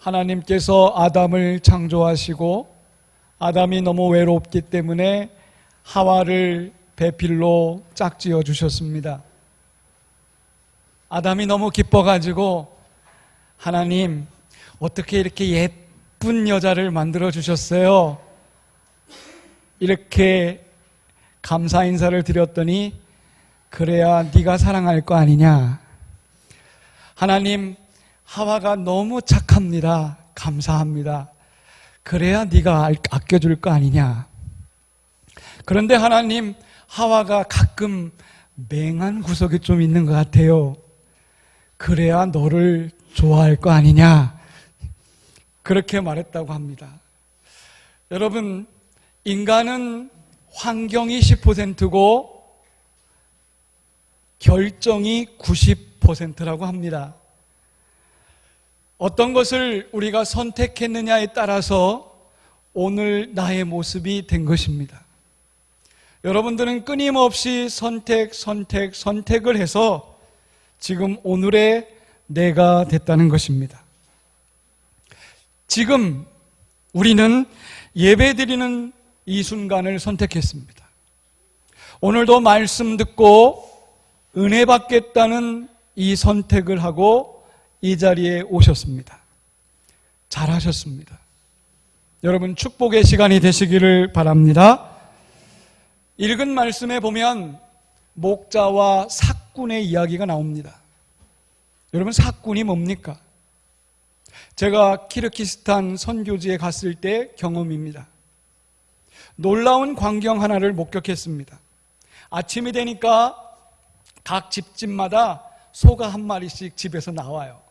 하나님께서 아담을 창조하시고 아담이 너무 외롭기 때문에 하와를 배필로 짝지어 주셨습니다. 아담이 너무 기뻐가지고 하나님 어떻게 이렇게 예쁜 여자를 만들어 주셨어요? 이렇게 감사 인사를 드렸더니 그래야 네가 사랑할 거 아니냐? 하나님 하와가 너무 착합니다. 감사합니다. 그래야 네가 알- 아껴줄 거 아니냐? 그런데 하나님 하와가 가끔 맹한 구석이 좀 있는 것 같아요. 그래야 너를 좋아할 거 아니냐? 그렇게 말했다고 합니다. 여러분, 인간은 환경이 10%고 결정이 90%라고 합니다. 어떤 것을 우리가 선택했느냐에 따라서 오늘 나의 모습이 된 것입니다. 여러분들은 끊임없이 선택, 선택, 선택을 해서 지금 오늘의 내가 됐다는 것입니다. 지금 우리는 예배 드리는 이 순간을 선택했습니다. 오늘도 말씀 듣고 은혜 받겠다는 이 선택을 하고 이 자리에 오셨습니다. 잘하셨습니다. 여러분 축복의 시간이 되시기를 바랍니다. 읽은 말씀에 보면 목자와 사꾼의 이야기가 나옵니다. 여러분 사꾼이 뭡니까? 제가 키르키스탄 선교지에 갔을 때 경험입니다. 놀라운 광경 하나를 목격했습니다. 아침이 되니까 각 집집마다 소가 한 마리씩 집에서 나와요.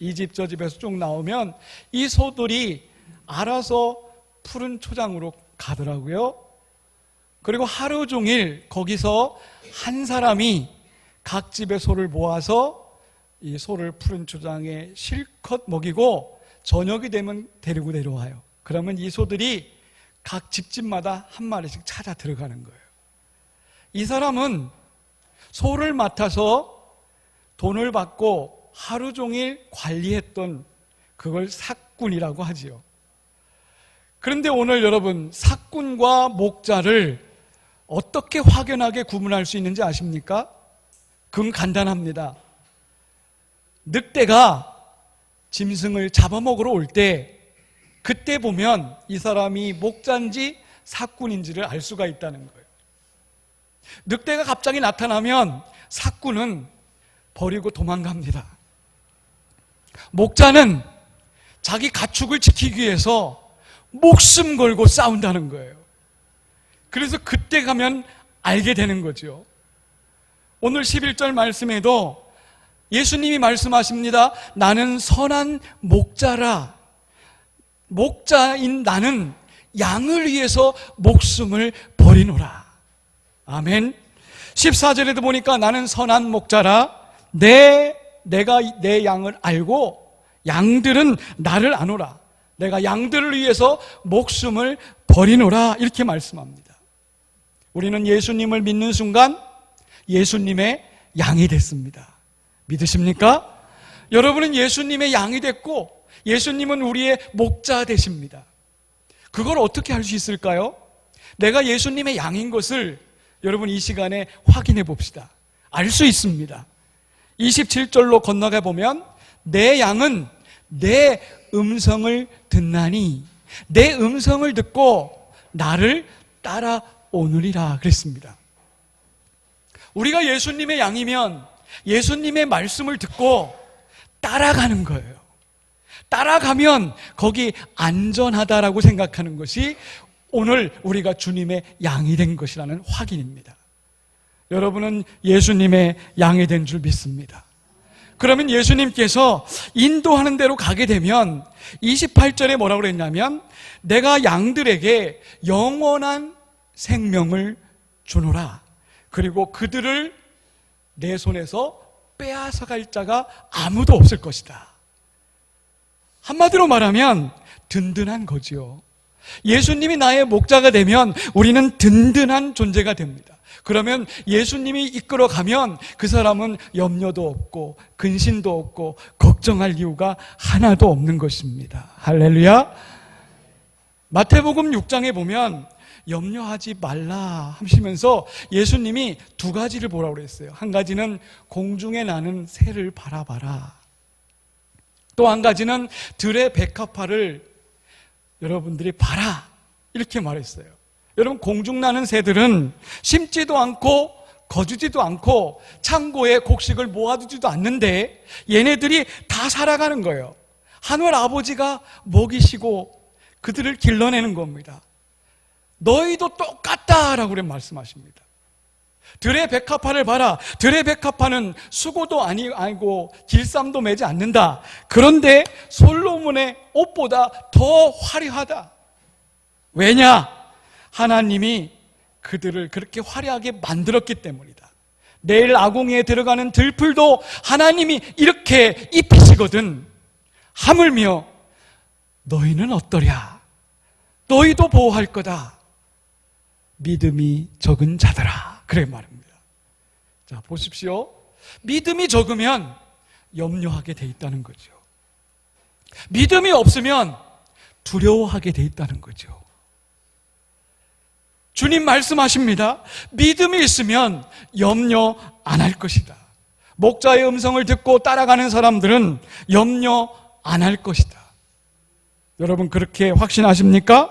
이 집 저 집에서 쭉 나오면 이 소들이 알아서 푸른 초장으로 가더라고요. 그리고 하루 종일 거기서 한 사람이 각 집의 소를 모아서 이 소를 푸른 초장에 실컷 먹이고 저녁이 되면 데리고 내려와요. 그러면 이 소들이 각 집집마다 한 마리씩 찾아 들어가는 거예요. 이 사람은 소를 맡아서 돈을 받고 하루 종일 관리했던 그걸 사꾼이라고 하지요. 그런데 오늘 여러분, 사꾼과 목자를 어떻게 확연하게 구분할 수 있는지 아십니까? 그건 간단합니다. 늑대가 짐승을 잡아먹으러 올 때, 그때 보면 이 사람이 목자인지 사꾼인지를 알 수가 있다는 거예요. 늑대가 갑자기 나타나면 사꾼은 버리고 도망갑니다. 목자는 자기 가축을 지키기 위해서 목숨 걸고 싸운다는 거예요. 그래서 그때 가면 알게 되는 거죠. 오늘 11절 말씀에도 예수님이 말씀하십니다. 나는 선한 목자라. 목자인 나는 양을 위해서 목숨을 버리노라. 아멘. 14절에도 보니까 나는 선한 목자라. 내, 내가 내 양을 알고 양들은 나를 아노라. 내가 양들을 위해서 목숨을 버리노라. 이렇게 말씀합니다. 우리는 예수님을 믿는 순간 예수님의 양이 됐습니다. 믿으십니까? 여러분은 예수님의 양이 됐고 예수님은 우리의 목자 되십니다. 그걸 어떻게 할 수 있을까요? 내가 예수님의 양인 것을 여러분 이 시간에 확인해 봅시다. 알 수 있습니다. 27절로 건너가 보면 내 양은 내 음성을 듣나니 내 음성을 듣고 나를 따라오느리라 그랬습니다. 우리가 예수님의 양이면 예수님의 말씀을 듣고 따라가는 거예요. 따라가면 거기 안전하다라고 생각하는 것이 오늘 우리가 주님의 양이 된 것이라는 확인입니다. 여러분은 예수님의 양이 된 줄 믿습니다. 그러면 예수님께서 인도하는 대로 가게 되면 28절에 뭐라고 그랬냐면 내가 양들에게 영원한 생명을 주노라. 그리고 그들을 내 손에서 빼앗아 갈 자가 아무도 없을 것이다. 한마디로 말하면 든든한 거지요. 예수님이 나의 목자가 되면 우리는 든든한 존재가 됩니다. 그러면 예수님이 이끌어 가면 그 사람은 염려도 없고 근심도 없고 걱정 걱정할 이유가 하나도 없는 것입니다. 할렐루야. 마태복음 6장에 보면 염려하지 말라 하시면서 예수님이 두 가지를 보라고 그랬어요. 한 가지는 공중에 나는 새를 바라봐라. 또 한 가지는 들의 백합화를 여러분들이 봐라. 이렇게 말했어요. 여러분, 공중 나는 새들은 심지도 않고 거주지도 않고 창고에 곡식을 모아두지도 않는데 얘네들이 다 살아가는 거예요. 하늘 아버지가 먹이시고 그들을 길러내는 겁니다. 너희도 똑같다라고 말씀하십니다. 들의 백합화를 봐라. 들의 백합화는 수고도 아니, 아니고 길쌈도 매지 않는다. 그런데 솔로몬의 옷보다 더 화려하다. 왜냐? 하나님이 그들을 그렇게 화려하게 만들었기 때문이다. 내일 아궁이에 들어가는 들풀도 하나님이 이렇게 입히시거든. 하물며 너희는 어떠랴? 너희도 보호할 거다. 믿음이 적은 자들아. 그래 말입니다. 자, 보십시오. 믿음이 적으면 염려하게 돼 있다는 거죠. 믿음이 없으면 두려워하게 돼 있다는 거죠. 주님 말씀하십니다. 믿음이 있으면 염려 안 할 것이다. 목자의 음성을 듣고 따라가는 사람들은 염려 안 할 것이다. 여러분 그렇게 확신하십니까?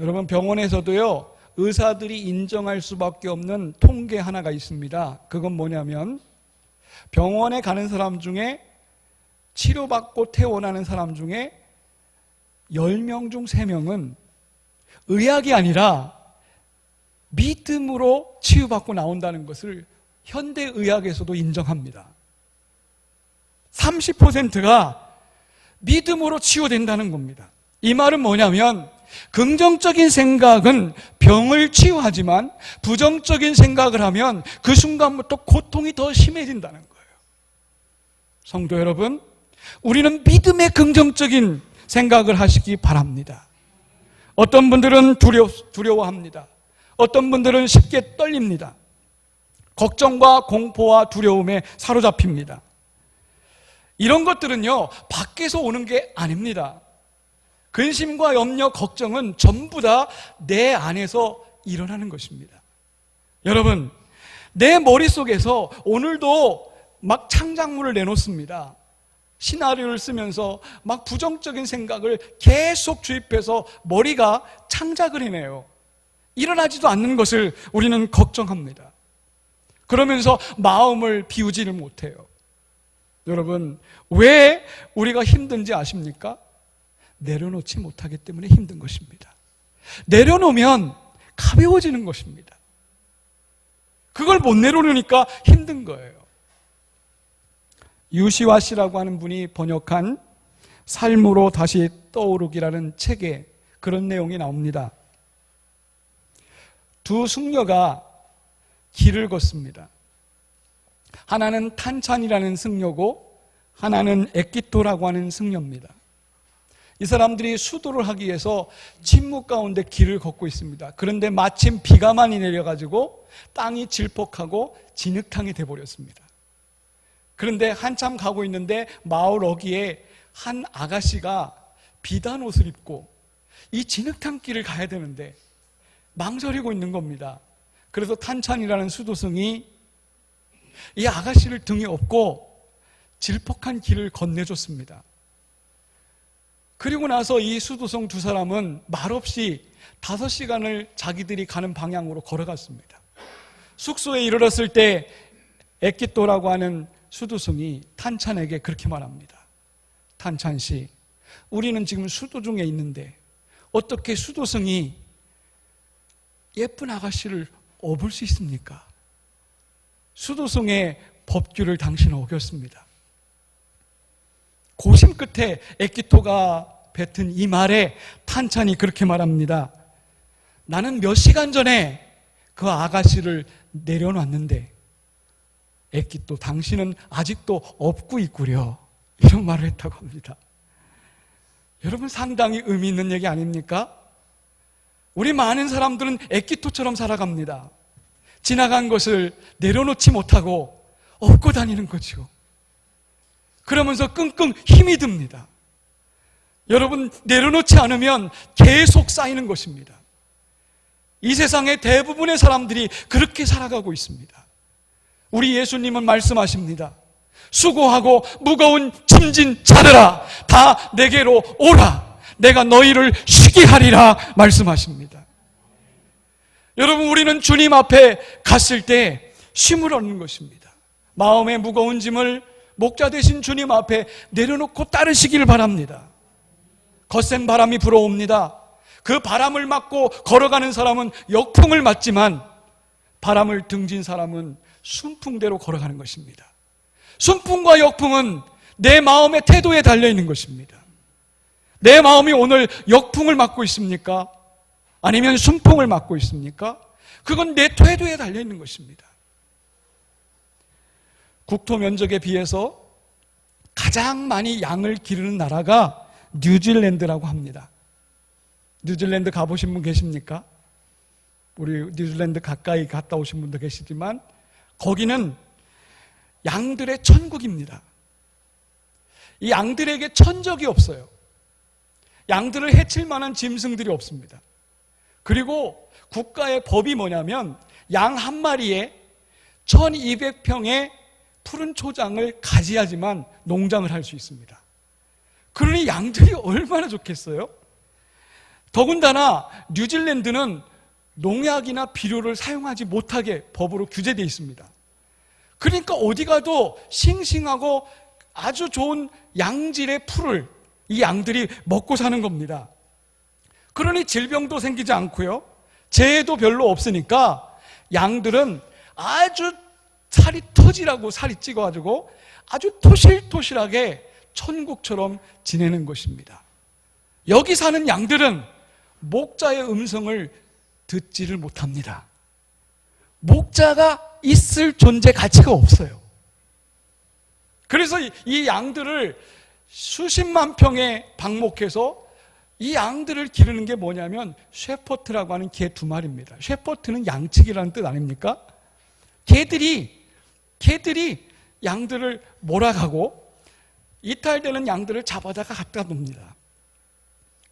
여러분 병원에서도요 의사들이 인정할 수밖에 없는 통계 하나가 있습니다. 그건 뭐냐면 병원에 가는 사람 중에 치료받고 퇴원하는 사람 중에 10명 중 3명은 의학이 아니라 믿음으로 치유받고 나온다는 것을 현대 의학에서도 인정합니다. 30%가 믿음으로 치유된다는 겁니다. 이 말은 뭐냐면 긍정적인 생각은 병을 치유하지만 부정적인 생각을 하면 그 순간부터 고통이 더 심해진다는 거예요. 성도 여러분, 우리는 믿음의 긍정적인 생각을 하시기 바랍니다. 어떤 분들은 두려, 두려워합니다. 어떤 분들은 쉽게 떨립니다. 걱정과 공포와 두려움에 사로잡힙니다. 이런 것들은요, 밖에서 오는 게 아닙니다. 근심과 염려, 걱정은 전부 다 내 안에서 일어나는 것입니다. 여러분, 내 머릿속에서 오늘도 막 창작물을 내놓습니다. 시나리오를 쓰면서 막 부정적인 생각을 계속 주입해서 머리가 창작을 해내요. 일어나지도 않는 것을 우리는 걱정합니다. 그러면서 마음을 비우지를 못해요. 여러분, 왜 우리가 힘든지 아십니까? 내려놓지 못하기 때문에 힘든 것입니다. 내려놓으면 가벼워지는 것입니다. 그걸 못 내려놓으니까 힘든 거예요. 유시와 씨라고 하는 분이 번역한 삶으로 다시 떠오르기라는 책에 그런 내용이 나옵니다. 두 승려가 길을 걷습니다. 하나는 탄찬이라는 승려고 하나는 에키토라고 하는 승려입니다. 이 사람들이 수도를 하기 위해서 침묵 가운데 길을 걷고 있습니다. 그런데 마침 비가 많이 내려가지고 땅이 질퍽하고 진흙탕이 돼버렸습니다. 그런데 한참 가고 있는데 마을 어귀에 한 아가씨가 비단 옷을 입고 이 진흙탕 길을 가야 되는데 망설이고 있는 겁니다. 그래서 탄찬이라는 수도승이 이 아가씨를 등에 업고 질퍽한 길을 건네줬습니다. 그리고 나서 이 수도성 두 사람은 말없이 다섯 시간을 자기들이 가는 방향으로 걸어갔습니다. 숙소에 이르렀을 때 에키토라고 하는 수도성이 탄찬에게 그렇게 말합니다. 탄찬 씨, 우리는 지금 수도 중에 있는데 어떻게 수도성이 예쁜 아가씨를 업을 수 있습니까? 수도성의 법규를 당신은 어겼습니다. 고심 끝에 에키토가 뱉은 이 말에 탄찬이 그렇게 말합니다. 나는 몇 시간 전에 그 아가씨를 내려놨는데 에키토 당신은 아직도 업고 있구려. 이런 말을 했다고 합니다. 여러분 상당히 의미 있는 얘기 아닙니까? 우리 많은 사람들은 에키토처럼 살아갑니다. 지나간 것을 내려놓지 못하고 업고 다니는 거죠. 그러면서 끙끙 힘이 듭니다. 여러분, 내려놓지 않으면 계속 쌓이는 것입니다. 이 세상의 대부분의 사람들이 그렇게 살아가고 있습니다. 우리 예수님은 말씀하십니다. 수고하고 무거운 짐진 자들아, 다 내게로 오라. 내가 너희를 쉬게 하리라 말씀하십니다. 여러분, 우리는 주님 앞에 갔을 때 쉼을 얻는 것입니다. 마음의 무거운 짐을 목자 되신 주님 앞에 내려놓고 따르시기를 바랍니다. 거센 바람이 불어옵니다. 그 바람을 맞고 걸어가는 사람은 역풍을 맞지만 바람을 등진 사람은 순풍대로 걸어가는 것입니다. 순풍과 역풍은 내 마음의 태도에 달려 있는 것입니다. 내 마음이 오늘 역풍을 맞고 있습니까? 아니면 순풍을 맞고 있습니까? 그건 내 태도에 달려 있는 것입니다. 국토 면적에 비해서 가장 많이 양을 기르는 나라가 뉴질랜드라고 합니다. 뉴질랜드 가보신 분 계십니까? 우리 뉴질랜드 가까이 갔다 오신 분도 계시지만 거기는 양들의 천국입니다. 이 양들에게 천적이 없어요. 양들을 해칠 만한 짐승들이 없습니다. 그리고 국가의 법이 뭐냐면 양 한 마리에 1200평의 푸른 초장을 가지야지만 농장을 할 수 있습니다. 그러니 양들이 얼마나 좋겠어요? 더군다나 뉴질랜드는 농약이나 비료를 사용하지 못하게 법으로 규제되어 있습니다. 그러니까 어디 가도 싱싱하고 아주 좋은 양질의 풀을 이 양들이 먹고 사는 겁니다. 그러니 질병도 생기지 않고요. 재해도 별로 없으니까 양들은 아주 살이 터지라고 살이 찌어가지고 아주 토실토실하게 천국처럼 지내는 것입니다. 여기 사는 양들은 목자의 음성을 듣지를 못합니다. 목자가 있을 존재 가치가 없어요. 그래서 이 양들을 수십만 평에 방목해서 이 양들을 기르는 게 뭐냐면 쉐퍼트라고 하는 개 두 마리입니다. 쉐퍼트는 양측이라는 뜻 아닙니까? 개들이 개들이 양들을 몰아가고 이탈되는 양들을 잡아다가 갖다 놉니다.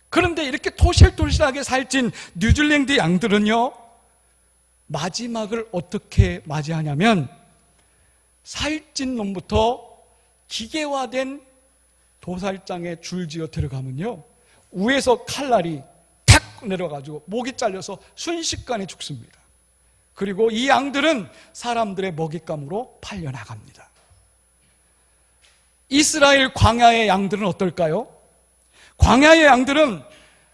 그런데 이렇게 토실토실하게 살찐 뉴질랜드 양들은요, 마지막을 어떻게 맞이하냐면, 살찐 놈부터 기계화된 도살장에 줄지어 들어가면요, 위에서 칼날이 탁 내려가지고 목이 잘려서 순식간에 죽습니다. 그리고 이 양들은 사람들의 먹잇감으로 팔려나갑니다. 이스라엘 광야의 양들은 어떨까요? 광야의 양들은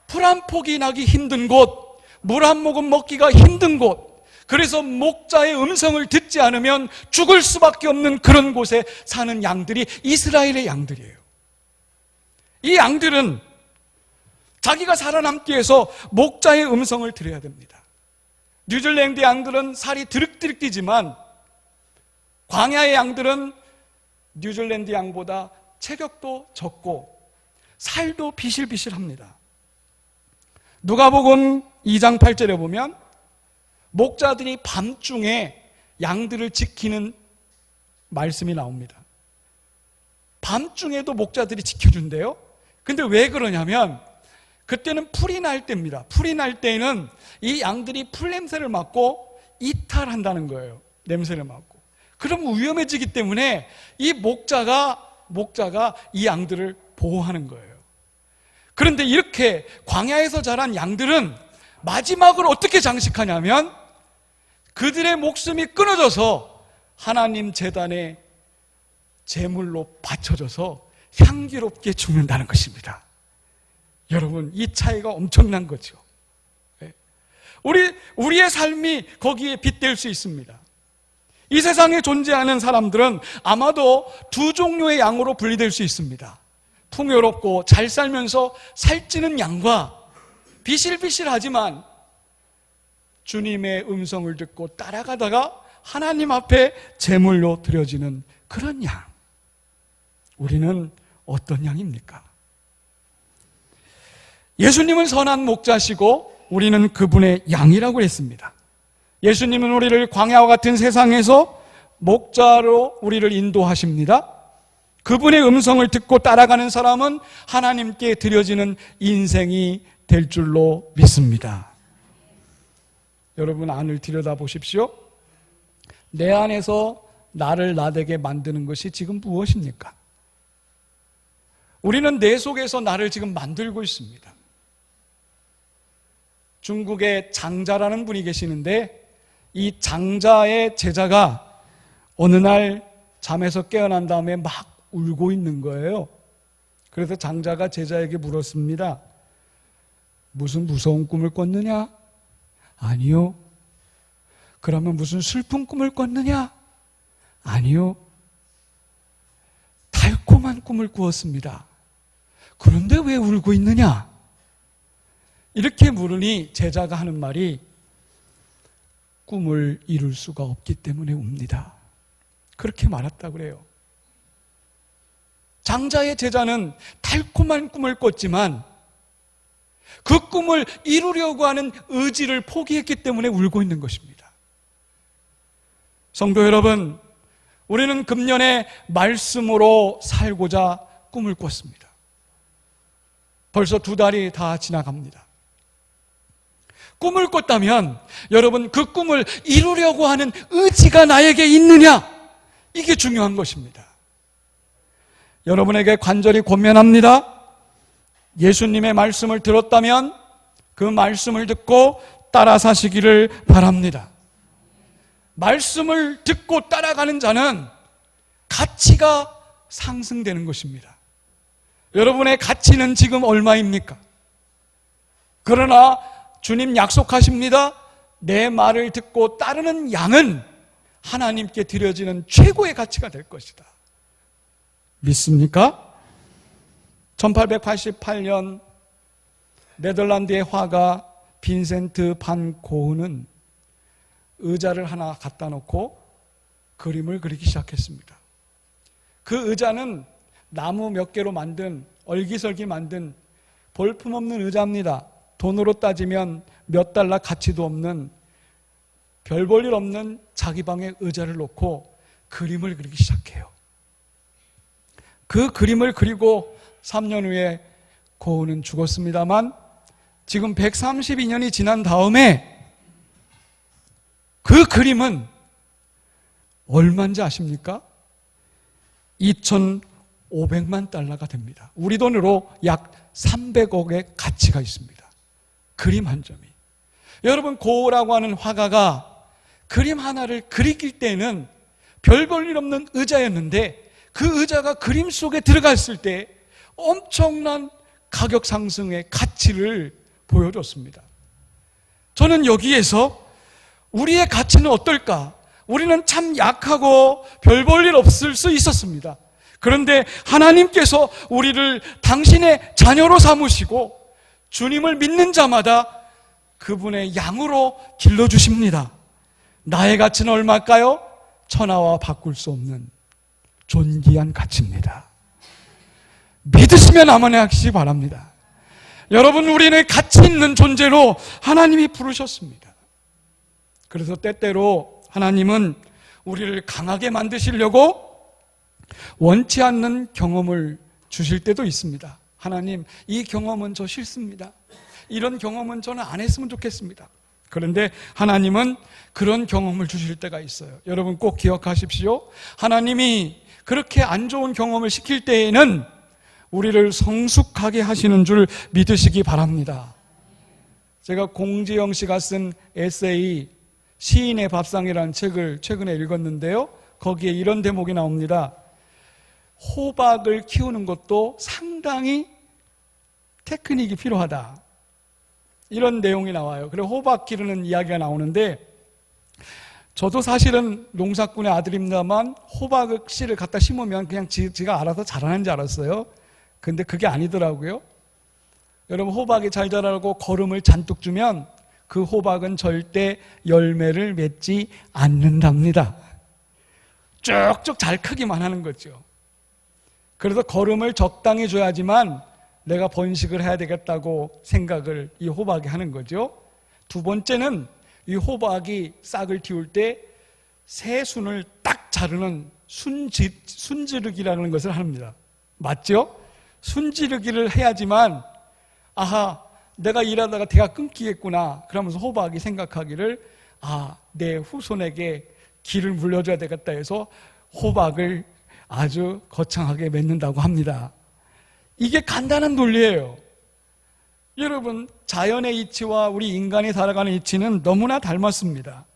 풀한 폭이 나기 힘든 곳, 물 한 모금 먹기가 힘든 곳, 그래서 목자의 음성을 듣지 않으면 죽을 수밖에 없는 그런 곳에 사는 양들이 이스라엘의 양들이에요. 이 양들은 자기가 살아남기 위해서 목자의 음성을 들어야 됩니다. 뉴질랜드 양들은 살이 드륵드륵 뛰지만 광야의 양들은 뉴질랜드 양보다 체격도 적고 살도 비실비실합니다. 누가복음 2장 8절에 보면 목자들이 밤중에 양들을 지키는 말씀이 나옵니다. 밤중에도 목자들이 지켜준대요. 근데 왜 그러냐면 그때는 풀이 날 때입니다. 풀이 날 때에는 이 양들이 풀 냄새를 맡고 이탈한다는 거예요. 냄새를 맡고. 그럼 위험해지기 때문에 이 목자가 목자가 이 양들을 보호하는 거예요. 그런데 이렇게 광야에서 자란 양들은 마지막을 어떻게 장식하냐면 그들의 목숨이 끊어져서 하나님 재단에 제물로 바쳐져서 향기롭게 죽는다는 것입니다. 여러분, 이 차이가 엄청난 거죠. 예. 우리, 우리의 삶이 거기에 빗댈 수 있습니다. 이 세상에 존재하는 사람들은 아마도 두 종류의 양으로 분리될 수 있습니다. 풍요롭고 잘 살면서 살찌는 양과 비실비실하지만 주님의 음성을 듣고 따라가다가 하나님 앞에 제물로 드려지는 그런 양. 우리는 어떤 양입니까? 예수님은 선한 목자시고 우리는 그분의 양이라고 했습니다. 예수님은 우리를 광야와 같은 세상에서 목자로 우리를 인도하십니다. 그분의 음성을 듣고 따라가는 사람은 하나님께 드려지는 인생이 될 줄로 믿습니다. 여러분 안을 들여다 보십시오. 내 안에서 나를 나되게 만드는 것이 지금 무엇입니까? 우리는 내 속에서 나를 지금 만들고 있습니다. 중국의 장자라는 분이 계시는데 이 장자의 제자가 어느 날 잠에서 깨어난 다음에 막 울고 있는 거예요. 그래서 장자가 제자에게 물었습니다. 무슨 무서운 꿈을 꿨느냐? 아니요. 그러면 무슨 슬픈 꿈을 꿨느냐? 아니요. 달콤한 꿈을 꾸었습니다. 그런데 왜 울고 있느냐? 이렇게 물으니 제자가 하는 말이 꿈을 이룰 수가 없기 때문에 웁니다. 그렇게 말했다고 그래요. 장자의 제자는 달콤한 꿈을 꿨지만 그 꿈을 이루려고 하는 의지를 포기했기 때문에 울고 있는 것입니다. 성도 여러분, 우리는 금년에 말씀으로 살고자 꿈을 꿨습니다. 벌써 두 달이 다 지나갑니다. 꿈을 꿨다면 여러분 그 꿈을 이루려고 하는 의지가 나에게 있느냐? 이게 중요한 것입니다. 여러분에게 간절히 권면합니다. 예수님의 말씀을 들었다면 그 말씀을 듣고 따라 사시기를 바랍니다. 말씀을 듣고 따라가는 자는 가치가 상승되는 것입니다. 여러분의 가치는 지금 얼마입니까? 그러나 주님 약속하십니다. 내 말을 듣고 따르는 양은 하나님께 드려지는 최고의 가치가 될 것이다. 믿습니까? 1888년 네덜란드의 화가 빈센트 반 고흐는 의자를 하나 갖다 놓고 그림을 그리기 시작했습니다. 그 의자는 나무 몇 개로 만든 얼기설기 만든 볼품없는 의자입니다. 돈으로 따지면 몇 달러 가치도 없는 별 볼 일 없는 자기 방에 의자를 놓고 그림을 그리기 시작해요. 그 그림을 그리고 3년 후에 고은은 죽었습니다만 지금 132년이 지난 다음에 그 그림은 얼마인지 아십니까? 2,500만 달러가 됩니다. 우리 돈으로 약 300억의 가치가 있습니다. 그림 한 점이. 여러분, 고라고 하는 화가가 그림 하나를 그리길 때는 별 볼 일 없는 의자였는데 그 의자가 그림 속에 들어갔을 때 엄청난 가격 상승의 가치를 보여줬습니다. 저는 여기에서 우리의 가치는 어떨까? 우리는 참 약하고 별 볼 일 없을 수 있었습니다. 그런데 하나님께서 우리를 당신의 자녀로 삼으시고 주님을 믿는 자마다 그분의 양으로 길러주십니다. 나의 가치는 얼마일까요? 천하와 바꿀 수 없는 존귀한 가치입니다. 믿으시면 아멘 하시기 바랍니다. 여러분, 우리는 가치 있는 존재로 하나님이 부르셨습니다. 그래서 때때로 하나님은 우리를 강하게 만드시려고 원치 않는 경험을 주실 때도 있습니다. 하나님, 이 경험은 저 싫습니다. 이런 경험은 저는 안 했으면 좋겠습니다. 그런데 하나님은 그런 경험을 주실 때가 있어요. 여러분 꼭 기억하십시오. 하나님이 그렇게 안 좋은 경험을 시킬 때에는 우리를 성숙하게 하시는 줄 믿으시기 바랍니다. 제가 공지영 씨가 쓴 에세이 시인의 밥상이라는 책을 최근에 읽었는데요. 거기에 이런 대목이 나옵니다. 호박을 키우는 것도 상당히 테크닉이 필요하다. 이런 내용이 나와요. 그리고 호박 기르는 이야기가 나오는데 저도 사실은 농사꾼의 아들입니다만 호박 씨를 갖다 심으면 그냥 지, 지가 알아서 자라는 줄 알았어요. 근데 그게 아니더라고요. 여러분 호박이 잘 자라고 거름을 잔뜩 주면 그 호박은 절대 열매를 맺지 않는답니다. 쭉쭉 잘 크기만 하는 거죠. 그래서 거름을 적당히 줘야지만 내가 번식을 해야 되겠다고 생각을 이 호박이 하는 거죠. 두 번째는 이 호박이 싹을 틔울 때 새순을 딱 자르는 순지, 순지르기라는 것을 합니다. 맞죠? 순지르기를 해야지만 아하 내가 일하다가 대가 끊기겠구나 그러면서 호박이 생각하기를 아 내 후손에게 길을 물려줘야 되겠다 해서 호박을 아주 거창하게 맺는다고 합니다. 이게 간단한 논리예요. 여러분 자연의 이치와 우리 인간이 살아가는 이치는 너무나 닮았습니다.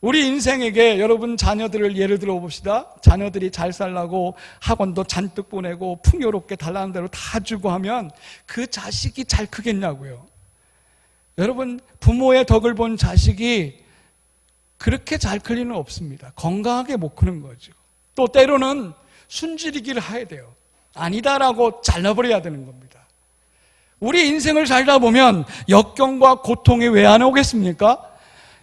우리 인생에게 여러분 자녀들을 예를 들어 봅시다. 자녀들이 잘 살라고 학원도 잔뜩 보내고 풍요롭게 달라는 대로 다 주고 하면 그 자식이 잘 크겠냐고요. 여러분 부모의 덕을 본 자식이 그렇게 잘 클 리는 없습니다. 건강하게 못 크는 거죠. 또 때로는 순지리기를 해야 돼요. 아니다라고 잘라버려야 되는 겁니다. 우리 인생을 살다 보면 역경과 고통이 왜 안 오겠습니까?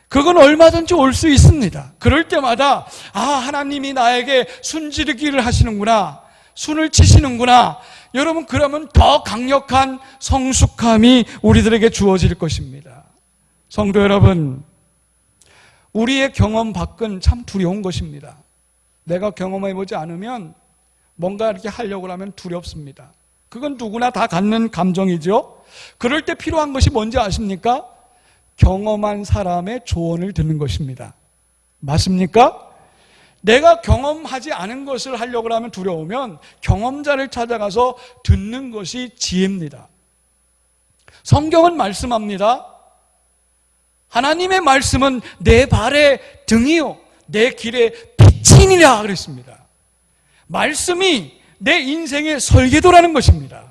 그건 얼마든지 올 수 있습니다. 그럴 때마다 아 하나님이 나에게 순지르기를 하시는구나. 순을 치시는구나. 여러분 그러면 더 강력한 성숙함이 우리들에게 주어질 것입니다. 성도 여러분, 우리의 경험 밖은 참 두려운 것입니다. 내가 경험해 보지 않으면 뭔가 이렇게 하려고 하면 두렵습니다. 그건 누구나 다 갖는 감정이죠. 그럴 때 필요한 것이 뭔지 아십니까? 경험한 사람의 조언을 듣는 것입니다. 맞습니까? 내가 경험하지 않은 것을 하려고 하면 두려우면 경험자를 찾아가서 듣는 것이 지혜입니다. 성경은 말씀합니다. 하나님의 말씀은 내 발의 등이요, 내 길의 빛이니라 그랬습니다. 말씀이 내 인생의 설계도라는 것입니다.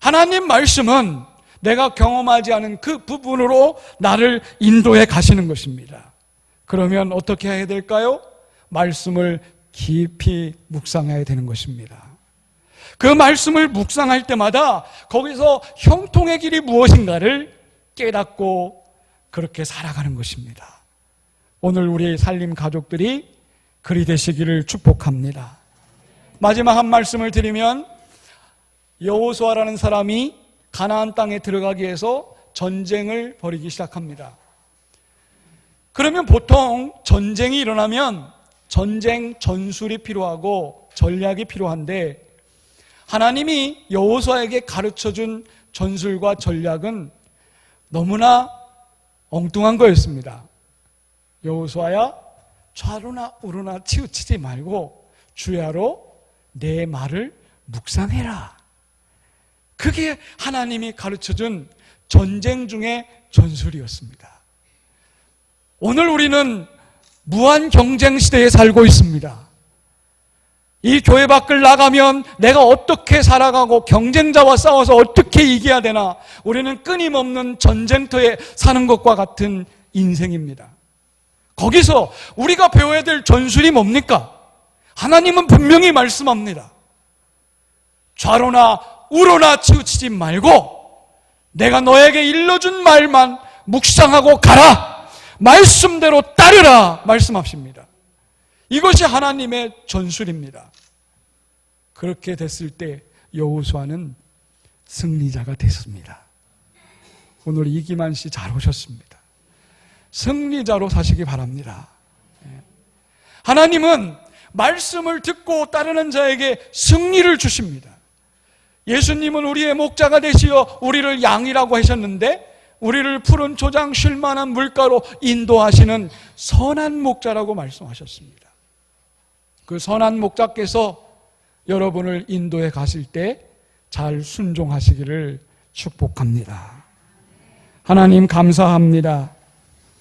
하나님 말씀은 내가 경험하지 않은 그 부분으로 나를 인도해 가시는 것입니다. 그러면 어떻게 해야 될까요? 말씀을 깊이 묵상해야 되는 것입니다. 그 말씀을 묵상할 때마다 거기서 형통의 길이 무엇인가를 깨닫고 그렇게 살아가는 것입니다. 오늘 우리 살림 가족들이 그리 되시기를 축복합니다. 마지막 한 말씀을 드리면 여호수아라는 사람이 가나안 땅에 들어가기 위해서 전쟁을 벌이기 시작합니다. 그러면 보통 전쟁이 일어나면 전쟁 전술이 필요하고 전략이 필요한데 하나님이 여호수아에게 가르쳐 준 전술과 전략은 너무나 엉뚱한 거였습니다. 여호수아야 좌로나 우로나 치우치지 말고 주야로 내 말을 묵상해라. 그게 하나님이 가르쳐 준 전쟁 중의 전술이었습니다. 오늘 우리는 무한 경쟁 시대에 살고 있습니다. 이 교회 밖을 나가면 내가 어떻게 살아가고 경쟁자와 싸워서 어떻게 이겨야 되나 우리는 끊임없는 전쟁터에 사는 것과 같은 인생입니다. 거기서 우리가 배워야 될 전술이 뭡니까? 하나님은 분명히 말씀합니다. 좌로나 우로나 치우치지 말고 내가 너에게 일러준 말만 묵상하고 가라. 말씀대로 따르라. 말씀하십니다. 이것이 하나님의 전술입니다. 그렇게 됐을 때 여호수아는 승리자가 됐습니다. 오늘 이기만 씨 잘 오셨습니다. 승리자로 사시기 바랍니다. 예. 하나님은 말씀을 듣고 따르는 자에게 승리를 주십니다. 예수님은 우리의 목자가 되시어 우리를 양이라고 하셨는데 우리를 푸른 조장 쉴 만한 물가로 인도하시는 선한 목자라고 말씀하셨습니다. 그 선한 목자께서 여러분을 인도해 가실 때잘 순종하시기를 축복합니다. 하나님 감사합니다.